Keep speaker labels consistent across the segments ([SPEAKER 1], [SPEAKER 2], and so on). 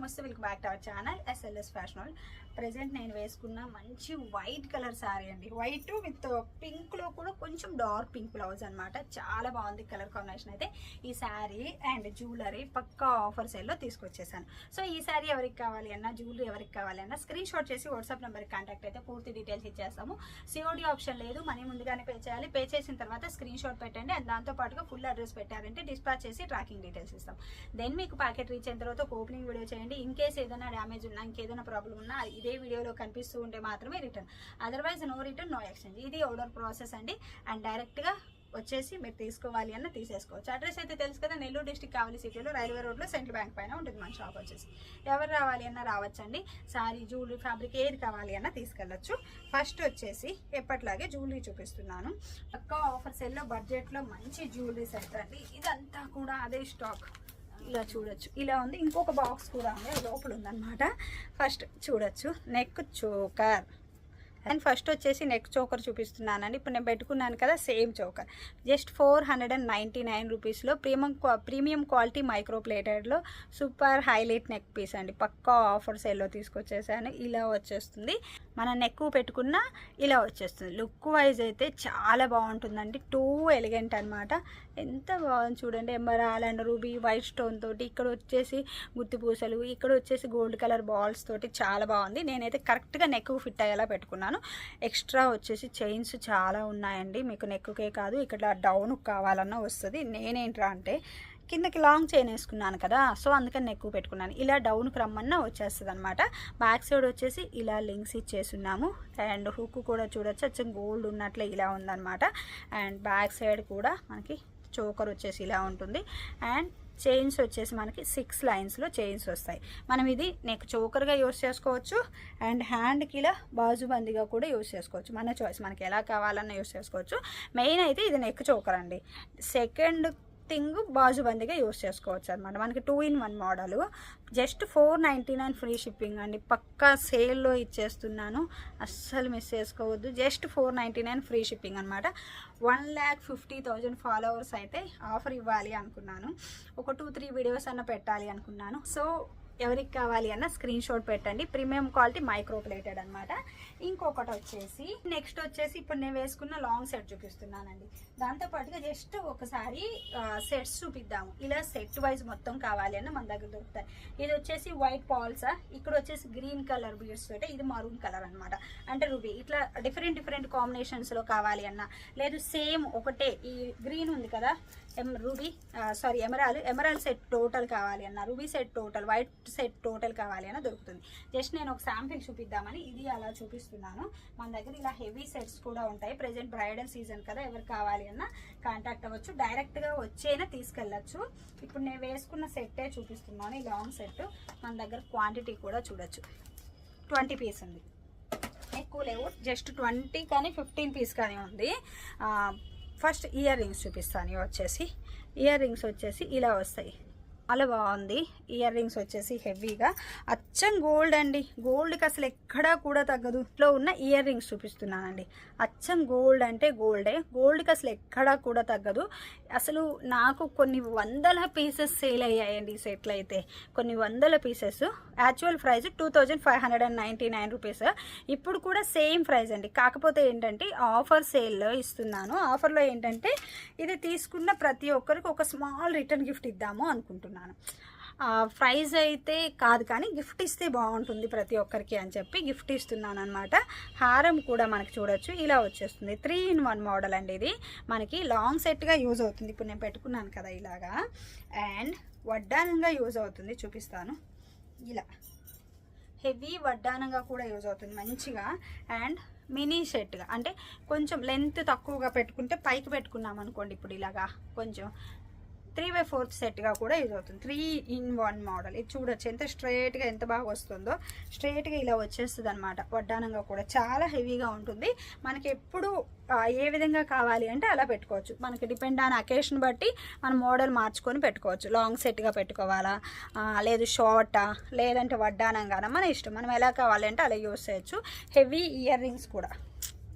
[SPEAKER 1] నమస్తే welcome back to our channel SLS fashion present నేను వేసుకున్న మంచి వైట్ కలర్ శారీ అండి. వైట్ విత్ పింక్లో కూడా కొంచెం డార్క్ పింక్ బ్లౌజ్ అనమాట చాలా బాగుంది కలర్ కాంబినేషన్ అయితే. ఈ శారీ అండ్ జ్యువెలరీ పక్కా ఆఫర్ సేల్లో తీసుకొచ్చేసాను. సో ఈ శారీ ఎవరికి కావాలి అన్నా జ్యువెలరీ ఎవరికి కావాలి అన్నా స్క్రీన్ షాట్ చేసి వాట్సాప్ నెంబర్కి కాంటాక్ట్ అయితే పూర్తి డీటెయిల్స్ ఇచ్చేస్తాము. సిఓడి ఆప్షన్ లేదు మనీ ముందుగానే పే చేయాలి. పే చేసిన తర్వాత స్క్రీన్ షాట్ పెట్టండి. అండ్ దాంతో పాటుగా ఫుల్ అడ్రస్ పెట్టారంటే డిస్పాచ్ చేసి ట్రాకింగ్ డీటెయిల్స్ ఇస్తాం. దెన్ మీకు ప్యాకెట్ రీచ్ అయిన తర్వాత ఒక ఓపెనింగ్ వీడియో చేయండి. ఇన్ కేస్ ఏదైనా డ్యామేజ్ ఉన్నా ఇంకేదైనా ప్రాబ్లం ఉన్నా ఇదే వీడియోలో కనిపిస్తూ ఉంటే మాత్రమే return otherwise no return no exchange ఇది ఆర్డర్ ప్రాసెస్ అండి. అండ్ డైరెక్ట్గా వచ్చేసి మీరు తీసుకోవాలి అన్న తీసేసుకోవచ్చు. అడ్రస్ అయితే తెలుసు కదా నెల్లూరు డిస్టిక్ కావలి సిటీలో రైల్వే రోడ్లో సెంట్రల్ బ్యాంక్ పైన ఉంటుంది మన షాప్ వచ్చేసి. ఎవరు రావాలి అన్న రావచ్చండి. సారీ జ్యువెలరీ ఫ్యాబ్రిక్ ఏది కావాలి అన్న తీసుకెళ్ళచ్చు. ఫస్ట్ వచ్చేసి ఎప్పట్లాగే జ్యువెలరీ చూపిస్తున్నాను. తక్కువ ఆఫర్ సెల్లో బడ్జెట్లో మంచి జ్యువెలరీ సెట్ అండి. ఇదంతా కూడా అదే స్టాక్ ఇలా చూడొచ్చు. ఇలా ఉంది. ఇంకొక బాక్స్ కూడా ఉంది. అది లోపల ఉందన్నమాట. ఫస్ట్ చూడొచ్చు. Neck choker. అండ్ ఫస్ట్ వచ్చేసి నెక్ చోకర్ చూపిస్తున్నానండి. ఇప్పుడు నేను పెట్టుకున్నాను కదా same choker. Just four hundred and ninety nine రూపీస్లో ప్రీమియం ప్రీమియం క్వాలిటీ మైక్రో ప్లేటెడ్లో సూపర్ హైలైట్ నెక్ పీస్ అండి. పక్కా ఆఫర్ సేల్లో తీసుకొచ్చేసాను. ఇలా వచ్చేస్తుంది. మనం నెక్ పెట్టుకున్న ఇలా వచ్చేస్తుంది. లుక్ వైజ్ అయితే చాలా బాగుంటుందండి. టూ ఎలిగెంట్ అనమాట ఎంత బాగుంది చూడండి. ఎంబరాల్ అండ్ రూబీ వైట్ స్టోన్ తోటి ఇక్కడ వచ్చేసి గుత్తి పూసలు ఇక్కడ వచ్చేసి గోల్డ్ కలర్ బాల్స్ తోటి చాలా బాగుంది. నేనైతే కరెక్ట్గా నెక్కు ఫిట్ అయ్యేలా పెట్టుకున్నాను. ఎక్స్ట్రా వచ్చేసి చైన్స్ చాలా ఉన్నాయండి. మీకు నెక్కుకే కాదు ఇక్కడ డౌన్ కావాలన్నా వస్తుంది. నేనేంట్రా అంటే కిందకి లాంగ్ చైన్ వేసుకున్నాను కదా సో అందుకని నెక్ పెట్టుకున్నాను. ఇలా డౌన్కి రమ్మన్నా వచ్చేస్తుంది అనమాట బ్యాక్ సైడ్ వచ్చేసి ఇలా లింక్స్ ఇచ్చేసున్నాము. అండ్ హుక్ కూడా చూడొచ్చు. వచ్చి గోల్డ్ ఉన్నట్లే ఇలా ఉందనమాట అండ్ బ్యాక్ సైడ్ కూడా మనకి చోకర్ వచ్చేసి ఇలా ఉంటుంది. అండ్ చైన్స్ వచ్చేసి మనకి సిక్స్ లైన్స్లో చైన్స్ వస్తాయి. మనం ఇది నెక్ చోకర్గా యూస్ చేసుకోవచ్చు. అండ్ హ్యాండ్కి ఇలా బాజుబందిగా కూడా యూస్ చేసుకోవచ్చు. మన చాయిస్ మనకి ఎలా కావాలన్నా యూస్ చేసుకోవచ్చు. మెయిన్ అయితే ఇది నెక్ చోకర్ అండి. సెకండ్ థింగ్ బాజుబందీగా యూస్ చేసుకోవచ్చు అనమాట మనకి two in one model. Just four ninety nine free shipping అండి. పక్కా సేల్లో ఇచ్చేస్తున్నాను. అస్సలు మిస్ చేసుకోవద్దు. Just four ninety nine free shipping అనమాట one lakh fifty thousand followers అయితే ఆఫర్ ఇవ్వాలి అనుకున్నాను. ఒక టూ త్రీ వీడియోస్ అన్న పెట్టాలి అనుకున్నాను. సో ఎవరికి కావాలి అన్న స్క్రీన్ షాట్ పెట్టండి. ప్రీమియం క్వాలిటీ మైక్రో ప్లేటెడ్ అనమాట ఇంకొకటి వచ్చేసి నెక్స్ట్ వచ్చేసి ఇప్పుడు నేను వేసుకున్న లాంగ్ సెట్ చూపిస్తున్నానండి. దాంతో పాటుగా జస్ట్ ఒకసారి సెట్స్ చూపిద్దాము. ఇలా సెట్ వైజ్ మొత్తం కావాలి అన్న మన దగ్గర దొరుకుతాయి. ఇది వచ్చేసి వైట్ పాల్సా ఇక్కడ వచ్చేసి గ్రీన్ కలర్ బీడ్స్ తోటి ఇది మరూన్ కలర్ అనమాట అంటే రూబీ ఇట్లా డిఫరెంట్ డిఫరెంట్ కాంబినేషన్స్లో కావాలి అన్న. లేదు సేమ్ ఒకటే. ఈ గ్రీన్ ఉంది కదా ఎం ruby sorry emerald emerald set total కావాలి అన్న. Ruby set total white set total కావాలి అని దొరుకుతుంది. జస్ట్ నేను ఒక శాంపిల్ చూపిద్దామని ఇది అలా చూపిస్తున్నాను. మన దగ్గర ఇలా హెవీ సెట్స్ కూడా ఉంటాయి. ప్రజెంట్ బ్రైడల్ సీజన్ కదా ఎవరు కావాలి అన్న కాంటాక్ట్ అవ్వచ్చు. డైరెక్ట్గా వచ్చేనా తీసుకెళ్ళచ్చు. ఇప్పుడు నేను వేసుకున్న సెట్టే చూపిస్తున్నాను. ఈ లాంగ్ సెట్ మన దగ్గర క్వాంటిటీ కూడా చూడొచ్చు. ట్వంటీ పీస్ ఉంది. ఎక్కువ లేవు. జస్ట్ ట్వంటీ కానీ ఫిఫ్టీన్ పీస్ కానీ ఉంది. ఫస్ట్ ఇయర్ రింగ్స్ చూపిస్తాను ఇవి వచ్చేసి. ఇయర్ రింగ్స్ వచ్చేసి ఇలా వస్తాయి. చాలా బాగుంది. ఇయర్ రింగ్స్ వచ్చేసి హెవీగా. అచ్చం గోల్డ్ అండి. గోల్డ్కి అసలు ఎక్కడా కూడా తగ్గదు. ఇంట్లో ఉన్న ఇయర్ రింగ్స్ చూపిస్తున్నానండి. అచ్చం గోల్డ్ అంటే గోల్డే గోల్డ్కి అసలు ఎక్కడా కూడా తగ్గదు. అసలు నాకు కొన్ని వందల పీసెస్ సేల్ అయ్యాయండి ఈ సెట్లు అయితే. కొన్ని వందల pieces actual price two thousand five hundred and ninety nine rupees ఇప్పుడు కూడా సేమ్ ప్రైస్ అండి. కాకపోతే ఏంటంటే ఆఫర్ సేల్లో ఇస్తున్నాను. ఆఫర్లో ఏంటంటే ఇది తీసుకున్న ప్రతి ఒక్కరికి ఒక స్మాల్ రిటర్న్ గిఫ్ట్ ఇద్దాము అనుకుంటున్నాను. ప్రైజ్ అయితే కాదు కానీ గిఫ్ట్ ఇస్తే బాగుంటుంది ప్రతి ఒక్కరికి అని చెప్పి గిఫ్ట్ ఇస్తున్నాను అనమాట హారం కూడా మనకి చూడొచ్చు. ఇలా వచ్చేస్తుంది. త్రీ ఇన్ వన్ మోడల్ అండి ఇది. మనకి లాంగ్ సెట్గా యూజ్ అవుతుంది. ఇప్పుడు నేను పెట్టుకున్నాను కదా ఇలాగా. అండ్ వడ్డానంగా యూజ్ అవుతుంది. చూపిస్తాను. ఇలా. హెవీ వడ్డానంగా కూడా యూజ్ అవుతుంది మంచిగా. అండ్ మినీ సెట్గా అంటే కొంచెం లెంత్ తక్కువగా పెట్టుకుంటే పైకి పెట్టుకున్నాం అనుకోండి ఇప్పుడు ఇలాగా కొంచెం త్రీ బై ఫోర్త్ సెట్గా కూడా యూజ్ అవుతుంది. Three in one model. ఇది చూడొచ్చు. ఎంత స్ట్రైట్గా ఎంత బాగా వస్తుందో. స్ట్రైట్గా ఇలా వచ్చేస్తుంది అనమాట వడ్డానంగా కూడా చాలా హెవీగా ఉంటుంది. మనకి ఎప్పుడు ఏ విధంగా కావాలి అంటే అలా పెట్టుకోవచ్చు. మనకి డిపెండ్ ఆన్ అకేషన్ బట్టి మనం మోడల్ మార్చుకొని పెట్టుకోవచ్చు. లాంగ్ సెట్గా పెట్టుకోవాలా? లేదు షార్టా? లేదంటే వడ్డానంగానా? మన ఇష్టం. మనం ఎలా కావాలి అంటే అలా యూస్ చేయొచ్చు. హెవీ ఇయర్ రింగ్స్ కూడా.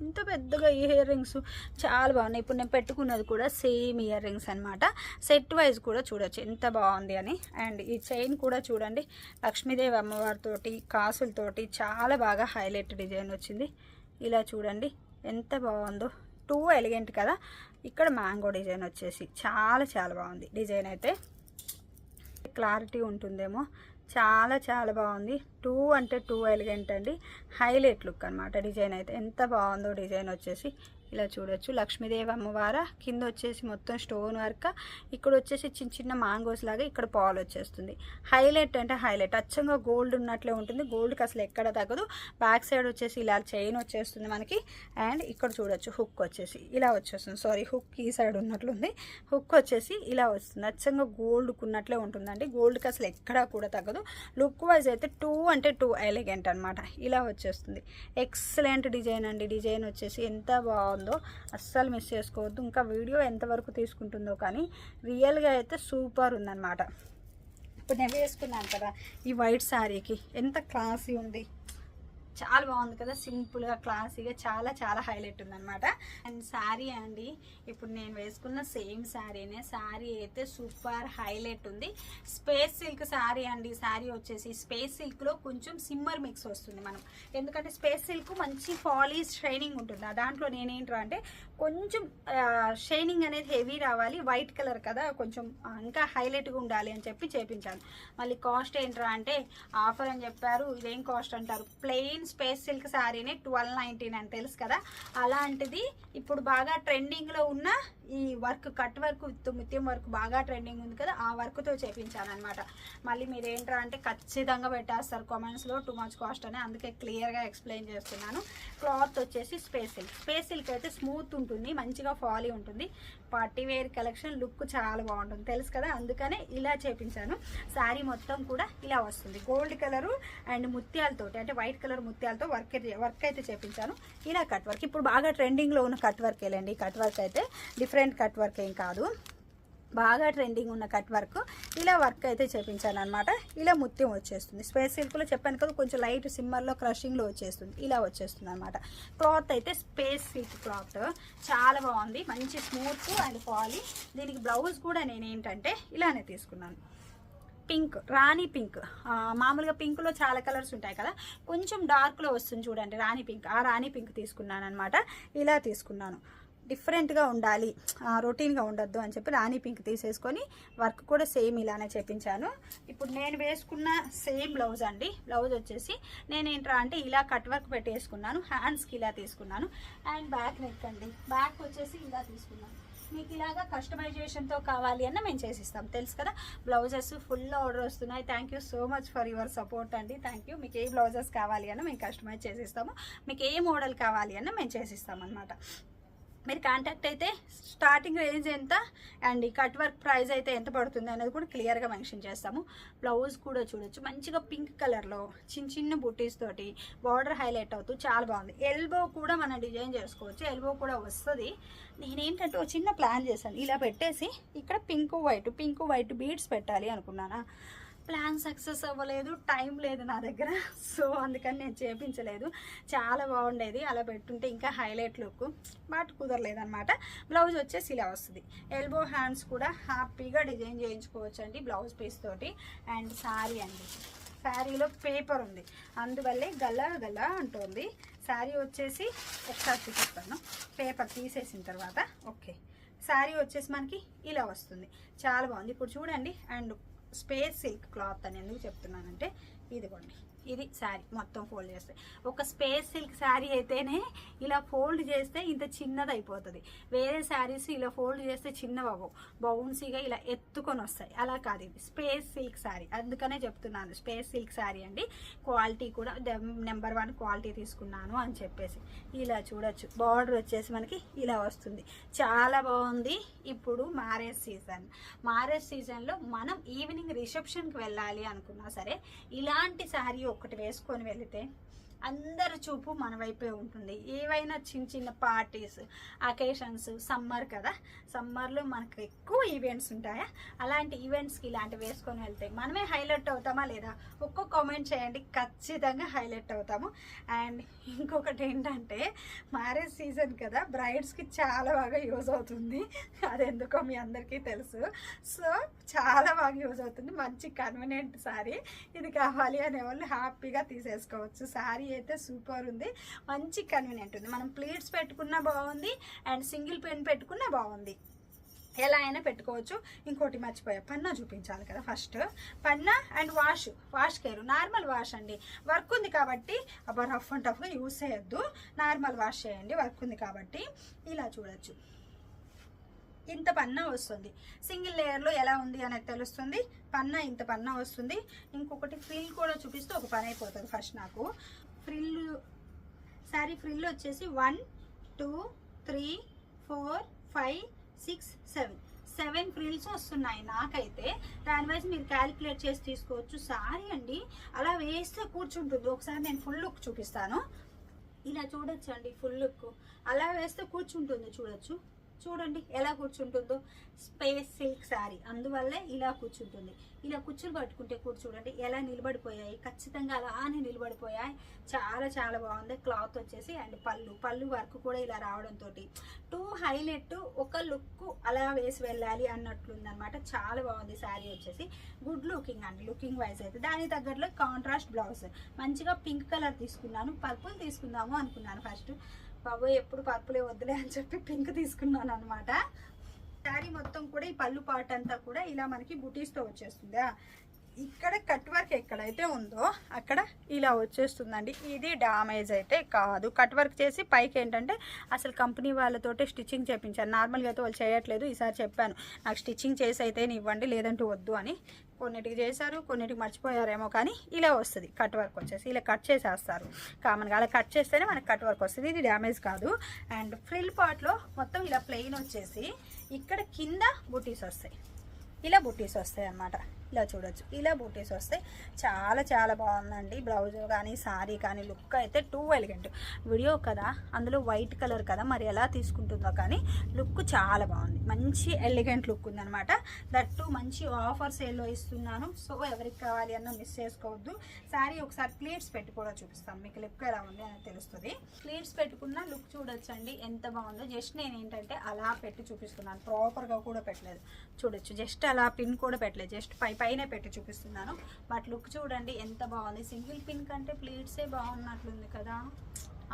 [SPEAKER 1] ఇంత పెద్దగా ఇయర్ రింగ్స్ చాలా బాగున్నాయి. ఇప్పుడు నేను పెట్టుకున్నది కూడా సేమ్ ఇయర్ రింగ్స్ అనమాట సెట్ వైజ్ కూడా చూడొచ్చు. ఎంత బాగుంది అని. అండ్ ఈ చైన్ కూడా చూడండి. లక్ష్మీదేవి అమ్మవారితోటి కాసులతోటి చాలా బాగా హైలైట్ డిజైన్ వచ్చింది. ఇలా చూడండి. ఎంత బాగుందో. టూ ఎలిగెంట్ కదా. ఇక్కడ మ్యాంగో డిజైన్ వచ్చేసి చాలా చాలా బాగుంది. డిజైన్ అయితే క్లారిటీ ఉంటుందేమో. చాలా చాలా బాగుంది. టూ అంటే టూ ఎలిగెంట్ అండి. హైలైట్ లుక్ అనమాట డిజైన్ అయితే ఎంత బాగుందో డిజైన్ వచ్చేసి ఇలా చూడొచ్చు. లక్ష్మీదేవి అమ్మవార? కింద వచ్చేసి మొత్తం స్టోన్ వర్క్. ఇక్కడ వచ్చేసి చిన్న చిన్న మాంగోస్ లాగా ఇక్కడ పాలు వచ్చేస్తుంది. హైలైట్ అంటే హైలైట్. అచ్చంగా గోల్డ్ ఉన్నట్లే ఉంటుంది. గోల్డ్కి అసలు ఎక్కడ తగ్గదు. బ్యాక్ సైడ్ వచ్చేసి ఇలా చైన్ వచ్చేస్తుంది మనకి. అండ్ ఇక్కడ చూడొచ్చు హుక్ వచ్చేసి ఇలా వచ్చేస్తుంది. సారీ హుక్ ఈ సైడ్ ఉన్నట్లుంది హుక్ వచ్చేసి ఇలా వస్తుంది. అచ్చంగా గోల్డ్కు ఉన్నట్లే ఉంటుందండి. గోల్డ్కి అసలు ఎక్కడా కూడా తగ్గదు. లుక్ వైజ్ అయితే టూ అంటే టూ ఎలిగెంట్ అనమాట ఇలా వచ్చి వచ్చేస్తుంది. ఎక్సలెంట్ డిజైన్ అండి. డిజైన్ వచ్చేసి ఎంత బాగుందో అస్సలు మిస్ చేసుకోవద్దు. ఇంకా వీడియో ఎంతవరకు తీసుకుంటుందో కానీ రియల్గా అయితే సూపర్ ఉందన్నమాట. ఇప్పుడు నేను వేసుకున్నాను కదా ఈ వైట్ శారీకి ఎంత క్లాసీ ఉంది. చాలా బాగుంది కదా సింపుల్గా క్లాసీగా చాలా చాలా హైలైట్ ఉందన్నమాట. అండ్ శారీ అండి ఇప్పుడు నేను వేసుకున్న సేమ్ శారీనే. శారీ అయితే సూపర్ హైలైట్ ఉంది. స్పేస్ సిల్క్ శారీ అండి శారీ వచ్చేసి. స్పేస్ సిల్క్లో కొంచెం సిమ్మర్ మిక్స్ వస్తుంది మనం. ఎందుకంటే స్పేస్ సిల్క్ మంచి పాలిష్ షైనింగ్ ఉంటుంది. ఆ దాంట్లో నేనేంట్రా అంటే కొంచెం షైనింగ్ అనేది హెవీ రావాలి. వైట్ కలర్ కదా కొంచెం ఇంకా హైలైట్గా ఉండాలి అని చెప్పి చేపించాను. మళ్ళీ కాస్ట్ ఏంట్రా అంటే ఆఫర్ అని చెప్పారు. ఇదేం కాస్ట్ అంటారు? ప్లెయిన్ స్పేస్ సిల్క్ శారీని ట్వెల్వ్ నైన్టీన్ అని తెలుసు కదా? అలాంటిది ఇప్పుడు బాగా ట్రెండింగ్లో ఉన్న ఈ వర్క్ కట్ వర్క్ ముత్యం వర్క్ బాగా ట్రెండింగ్ ఉంది కదా ఆ వర్క్తో చేపించాను మళ్ళీ మీరు ఏంట్రా అంటే ఖచ్చితంగా పెట్టేస్తారు కామెంట్స్లో టూ మచ్ కాస్ట్ అని. అందుకే క్లియర్గా ఎక్స్ప్లెయిన్ చేస్తున్నాను. క్లాత్ వచ్చేసి స్పేస్ సిల్క్ స్పేస్ సిల్క్ అయితే స్మూత్ ఉంటుంది మంచిగా ఫాలీ ఉంటుంది. పార్టీ వేర్ కలెక్షన్ లుక్ చాలా బాగుంటుంది. తెలుసు కదా? అందుకనే ఇలా చేపించాను. శారీ మొత్తం కూడా ఇలా వస్తుంది. గోల్డ్ కలరు అండ్ ముత్యాలతోటి అంటే వైట్ కలర్ ముత్యాలతో వర్క్ వర్క్ అయితే చేపించాను. ఇలా కట్ వర్క్ ఇప్పుడు బాగా ట్రెండింగ్లో ఉన్న కట్ వర్క్ వెళ్ళండి కట్ వర్క్ అయితే డిఫరెంట్ కట్ వర్క్ ఏం కాదు. బాగా ట్రెండింగ్ ఉన్న కట్ వర్క్. ఇలా వర్క్ అయితే చేపించాను అనమాట ఇలా ముత్యం వచ్చేస్తుంది. స్పేస్ సిల్క్లో చెప్పాను కదా కొంచెం లైట్ సిమ్మర్లో క్రషింగ్లో వచ్చేస్తుంది. ఇలా వచ్చేస్తుంది అనమాట క్లాత్ అయితే స్పేస్ సిల్క్ క్లాత్. చాలా బాగుంది. మంచి స్మూత్ అండ్ పాలి. దీనికి బ్లౌజ్ కూడా నేను ఏంటంటే ఇలానే తీసుకున్నాను. పింక్ రాణి పింక్. మామూలుగా పింక్లో చాలా కలర్స్ ఉంటాయి కదా. కొంచెం డార్క్లో వస్తుంది చూడండి రాణి పింక్. ఆ రాణి పింక్ తీసుకున్నాను అనమాట ఇలా తీసుకున్నాను. డిఫరెంట్గా ఉండాలి. రొటీన్గా ఉండొద్దు అని చెప్పి రాణి పింక్ తీసేసుకొని వర్క్ కూడా సేమ్ ఇలానే చేపించాను. ఇప్పుడు నేను వేసుకున్న సేమ్ బ్లౌజ్ అండి. బ్లౌజ్ వచ్చేసి నేను ఏంట్రా అంటే ఇలా కట్ వర్క్ పెట్టేసుకున్నాను. హ్యాండ్స్కి ఇలా తీసుకున్నాను. అండ్ బ్యాక్ నెక్ అండి. బ్యాక్ వచ్చేసి ఇలా తీసుకున్నాను. మీకు ఇలాగా కస్టమైజేషన్తో కావాలి అన్న మేము చేసిస్తాం. తెలుసు కదా? బ్లౌజెస్ ఫుల్ ఆర్డర్ వస్తున్నాయి. Thank you so much for your support అండి. Thank you. మీకు ఏ బ్లౌజెస్ కావాలి అన్న మేము కస్టమైజ్ చేసిస్తాము. మీకు ఏ మోడల్ కావాలి అన్న మేము చేసిస్తాం అనమాట మీరు కాంటాక్ట్ అయితే స్టార్టింగ్ రేంజ్ ఎంత అండ్ ఈ కట్ వర్క్ ప్రైస్ అయితే ఎంత పడుతుంది అనేది కూడా క్లియర్గా మెన్షన్ చేస్తాము. బ్లౌజ్ కూడా చూడొచ్చు. మంచిగా పింక్ కలర్లో చిన్న చిన్న బుటీస్ తోటి బార్డర్ హైలైట్ అవుతూ చాలా బాగుంది. ఎల్బో కూడా మనం డిజైన్ చేసుకోవచ్చు. ఎల్బో కూడా వస్తుంది. నేనేంటంటే ఒక చిన్న ప్లాన్ చేశాను. ఇలా పెట్టేసి ఇక్కడ pink white pink white beads పెట్టాలి అనుకున్నానా? ప్లాన్ సక్సెస్ అవ్వలేదు టైం లేదు నా దగ్గర. సో అందుకని నేను చేపించలేదు. చాలా బాగుండేది. అలా పెట్టుంటే ఇంకా హైలైట్ లుక్. బట్ కుదరలేదనమాట బ్లౌజ్ వచ్చేసి ఇలా వస్తుంది. ఎల్బో హ్యాండ్స్ కూడా హ్యాపీగా డిజైన్ చేయించుకోవచ్చు అండి బ్లౌజ్ పీస్ తోటి. అండ్ శారీ అండి. శారీలో పేపర్ ఉంది. అందువల్లే గల్లా గల్లా అంటుంది. శారీ వచ్చేసి ఒకసారి చూపిస్తాను. పేపర్ తీసేసిన తర్వాత. ఓకే. శారీ వచ్చేసి మనకి ఇలా వస్తుంది. చాలా బాగుంది. ఇప్పుడు చూడండి. అండ్ స్పేస్ సిల్క్ క్లాత్ అని ఎందుకు చెప్తున్నానంటే ఇదిగోండి ఇది శారీ మొత్తం ఫోల్డ్ చేస్తే. ఒక స్పేస్ సిల్క్ శారీ అయితేనే ఇలా ఫోల్డ్ చేస్తే ఇంత చిన్నది అయిపోతుంది. వేరే శారీస్ ఇలా ఫోల్డ్ చేస్తే చిన్నవవు బౌన్సీగా ఇలా ఎత్తుకొని వస్తాయి. అలా కాదు ఇది. Space silk sari. అందుకనే చెప్తున్నాను స్పేస్ సిల్క్ శారీ అండి. క్వాలిటీ కూడా నెంబర్ వన్ క్వాలిటీ తీసుకున్నాను అని చెప్పేసి. ఇలా చూడొచ్చు. బార్డర్ వచ్చేసి మనకి ఇలా వస్తుంది. చాలా బాగుంది. ఇప్పుడు మ్యారేజ్ సీజన్. మ్యారేజ్ సీజన్లో మనం ఈవినింగ్ రిసెప్షన్కి వెళ్ళాలి అనుకున్నా సరే ఇలాంటి శారీ ఒకటి వేసుకొని వెళితే అందరి చూపు మన వైపే ఉంటుంది. ఏవైనా చిన్న చిన్న పార్టీస్ అకేషన్స్ సమ్మర్ కదా? సమ్మర్లో మనకు ఎక్కువ ఈవెంట్స్ ఉంటాయా? అలాంటి ఈవెంట్స్కి ఇలాంటివి వేసుకొని వెళ్తే మనమే హైలైట్ అవుతామా లేదా? ఒక్కొక్క కామెంట్ చేయండి. ఖచ్చితంగా హైలైట్ అవుతాము. అండ్ ఇంకొకటి ఏంటంటే మ్యారేజ్ సీజన్ కదా? బ్రైడ్స్కి చాలా బాగా యూజ్ అవుతుంది. అదెందుకో మీ అందరికీ తెలుసు. సో చాలా బాగా యూజ్ అవుతుంది. మంచి కన్వీనియంట్ శారీ ఇది కావాలి అనే వాళ్ళు హ్యాపీగా తీసేసుకోవచ్చు. శారీ అయితే సూపర్ ఉంది. మంచి కన్వీనియంట్ ఉంది. మనం ప్లేట్స్ పెట్టుకున్నా బాగుంది అండ్ సింగిల్ పెన్ పెట్టుకున్నా బాగుంది. ఎలా అయినా పెట్టుకోవచ్చు. ఇంకోటి మర్చిపోయా. పన్నా చూపించాలి కదా first. Panna and wash. Wash care. Normal wash అండి. వర్క్ ఉంది కాబట్టి అబ్బా రఫ్ అండ్ టఫ్గా యూస్ చేయొద్దు. నార్మల్ వాష్ చేయండి. వర్క్ ఉంది కాబట్టి ఇలా చూడొచ్చు. ఇంత పన్నా వస్తుంది. సింగిల్ లేయర్లో ఎలా ఉంది అనేది తెలుస్తుంది. పన్నా ఇంత పన్నా వస్తుంది. ఇంకొకటి ఫీల్ కూడా చూపిస్తే ఒక పని అయిపోతుంది ఫస్ట్ నాకు. ఫ్రిల్ శారీ ఫ్రిల్ వచ్చేసి one two three four five six seven. Seven frills వస్తున్నాయి నాకైతే. దాని వైజ్ మీరు క్యాలిక్యులేట్ చేసి తీసుకోవచ్చు. సారీ అండి అలా వేస్తే కూర్చుంటుంది. ఒకసారి నేను ఫుల్ లుక్ చూపిస్తాను. ఇలా చూడొచ్చు అండి ఫుల్ లుక్. అలా వేస్తే కూర్చుంటుంది చూడొచ్చు. చూడండి ఎలా కూర్చుంటుందో. Space silk sari. అందువల్ల ఇలా కూర్చుంటుంది. ఇలా కుచ్చులు పట్టుకుంటే కూడా చూడండి ఎలా నిలబడిపోయాయి. ఖచ్చితంగా అలానే నిలబడిపోయాయి. చాలా చాలా బాగుంది. క్లాత్ వచ్చేసి అండ్ పళ్ళు. పళ్ళు వర్క్ కూడా ఇలా రావడంతో టూ హైలైట్ ఒక లుక్ అలా వేసి వెళ్ళాలి అన్నట్లుంది అనమాట చాలా బాగుంది శారీ వచ్చేసి. గుడ్ లుకింగ్ అండి. లుకింగ్ వైజ్ అయితే. దానికి తగ్గట్లో కాంట్రాస్ట్ బ్లౌజ్. మంచిగా పింక్ కలర్ తీసుకున్నాను. పర్పుల్ తీసుకుందాము అనుకున్నాను ఫస్ట్. బాబు ఎప్పుడు పర్పులే వద్దులే అని చెప్పి పింక్ తీసుకున్నాను అనమాట శారీ మొత్తం కూడా ఈ పళ్ళు పాట అంతా కూడా ఇలా మనకి బుటీస్తో వచ్చేస్తుందా? ఇక్కడ కట్ వర్క్ ఎక్కడైతే ఉందో అక్కడ ఇలా వచ్చేస్తుందండి. ఇది డామేజ్ అయితే కాదు. కట్ వర్క్ చేసి పైకి ఏంటంటే అసలు కంపెనీ వాళ్ళతోటే స్టిచ్చింగ్ చేయించాను నార్మల్గా అయితే వాళ్ళు చేయట్లేదు. ఈసారి చెప్పాను. నాకు స్టిచ్చింగ్ చేసి అయితే ఇవ్వండి లేదంటే వద్దు అని. కొన్నిటికి చేశారు కొన్నిటికి మర్చిపోయారేమో కానీ ఇలా వస్తుంది. కట్ వర్క్ వచ్చేసి ఇలా కట్ చేసేస్తారు. కామన్గా అలా కట్ చేస్తేనే మనకి కట్ వర్క్ వస్తుంది. ఇది డ్యామేజ్ కాదు. అండ్ ఫ్రిల్ పార్ట్లో మొత్తం ఇలా ప్లెయిన్ వచ్చేసి ఇక్కడ కింద బుటీస్ వస్తాయి. ఇలా బుటీస్ వస్తాయి అన్నమాట ఇలా చూడొచ్చు. ఇలా బూటీస్ వస్తాయి చాలా చాలా బాగుందండి. బ్లౌజ్ కానీ సారీ కానీ లుక్ అయితే టూ ఎలిగెంట్. వీడియో కదా అందులో వైట్ కలర్ కదా మరి ఎలా తీసుకుంటుందో కానీ లుక్ చాలా బాగుంది. మంచి ఎలిగెంట్ లుక్ ఉందనమాట దట్టు మంచి ఆఫర్ సేల్లో ఇస్తున్నాను. సో ఎవరికి కావాలి అన్న మిస్ చేసుకోవద్దు. శారీ ఒకసారి ప్లేట్స్ పెట్టి కూడా చూపిస్తాను. మీకు లుక్ ఎలా ఉంది అని తెలుస్తుంది. ప్లేట్స్ పెట్టుకున్న లుక్ చూడొచ్చండి. ఎంత బాగుందో. జస్ట్ నేను ఏంటంటే అలా పెట్టి చూపిస్తున్నాను. ప్రాపర్గా కూడా పెట్టలేదు. చూడొచ్చు. జస్ట్ అలా పిన్ కూడా పెట్టలేదు. జస్ట్ పై పైన పెట్టి చూపిస్తున్నాను. బట్ లుక్ చూడండి ఎంత బాగుంది. సింగిల్ పిన్ కంటే ప్లేట్సే బాగున్నట్లుంది కదా.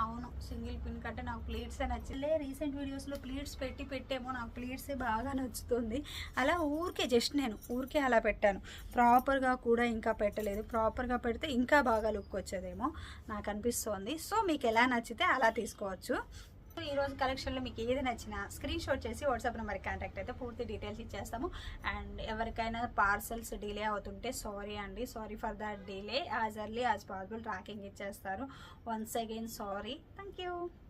[SPEAKER 1] అవును సింగిల్ పిన్ కంటే నాకు ప్లేట్సే నచ్చలే రీసెంట్ వీడియోస్లో ప్లేట్స్ పెట్టి పెట్టేమో నాకు ప్లేట్సే బాగా నచ్చుతుంది. అలా ఊరికే జస్ట్ నేను ఊరికే అలా పెట్టాను. ప్రాపర్గా కూడా ఇంకా పెట్టలేదు. ప్రాపర్గా పెడితే ఇంకా బాగా లుక్ వచ్చేదేమో నాకు అనిపిస్తోంది. సో మీకు ఎలా నచ్చితే అలా తీసుకోవచ్చు. ఈ రోజు కలెక్షన్లో మీకు ఏది నచ్చినా స్క్రీన్ షాట్ చేసి వాట్సాప్ నెంబర్కి కాంటాక్ట్ అయితే పూర్తి డీటెయిల్స్ ఇచ్చేస్తాము. అండ్ ఎవరికైనా పార్సల్స్ డిలే అవుతుంటే సారీ అండి. Sorry for that delay. As early as possible tracking ఇచ్చేస్తారు. Once again sorry. Thank you